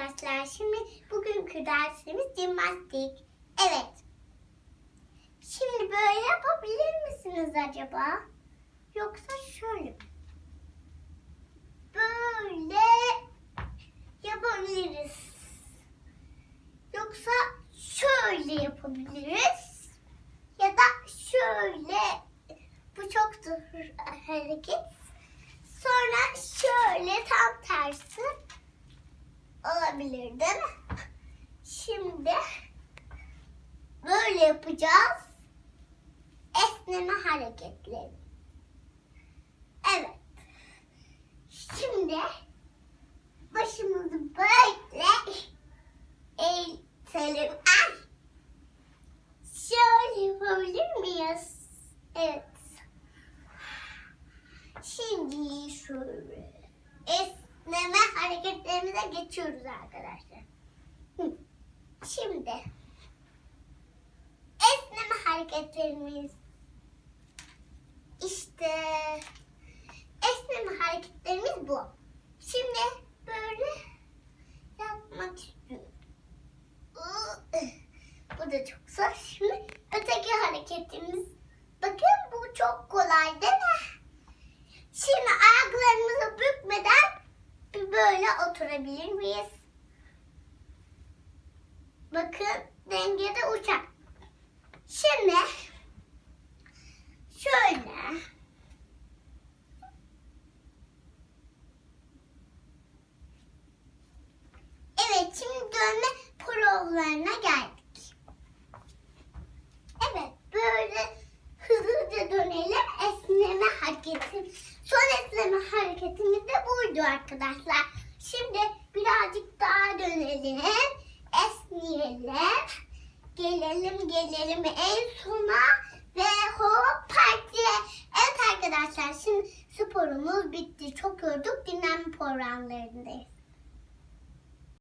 arkadaşlar. Şimdi bugünkü dersimiz jimnastik. Evet. Şimdi böyle yapabilir misiniz acaba? Yoksa şöyle? Böyle yapabiliriz. Yoksa şöyle yapabiliriz. Ya da şöyle. Bu çok zor hareket. Sonra şöyle tam tersi mi? Şimdi böyle yapacağız. Esneme hareketleri. Evet. Şimdi başımızı böyle eğitelim. Ay. Şöyle yapabilir miyiz? Evet. Şimdi şöyle esneme hareketlerimize geçiyoruz arkadaşlar. Şimdi esneme hareketlerimiz işte esneme hareketlerimiz bu. Şimdi böyle yapmak istiyorum. Bu da çok zor. Şimdi öteki hareketimiz. Bakın bu çok kolay değil mi? Bir böyle oturabilir miyiz? Bakın dengede uçak. Şimdi şöyle Evet şimdi dönme provlarına geldik. Evet böyle hızlıca dönelim esneme hareketi. Son esneme hareketimiz de buydu arkadaşlar. Şimdi birazcık daha dönelim. Esneyelim. Gelelim gelelim en sona ve hop partiye. Evet arkadaşlar şimdi sporumuz bitti. Çok yorduk dinlenme programlarındayız.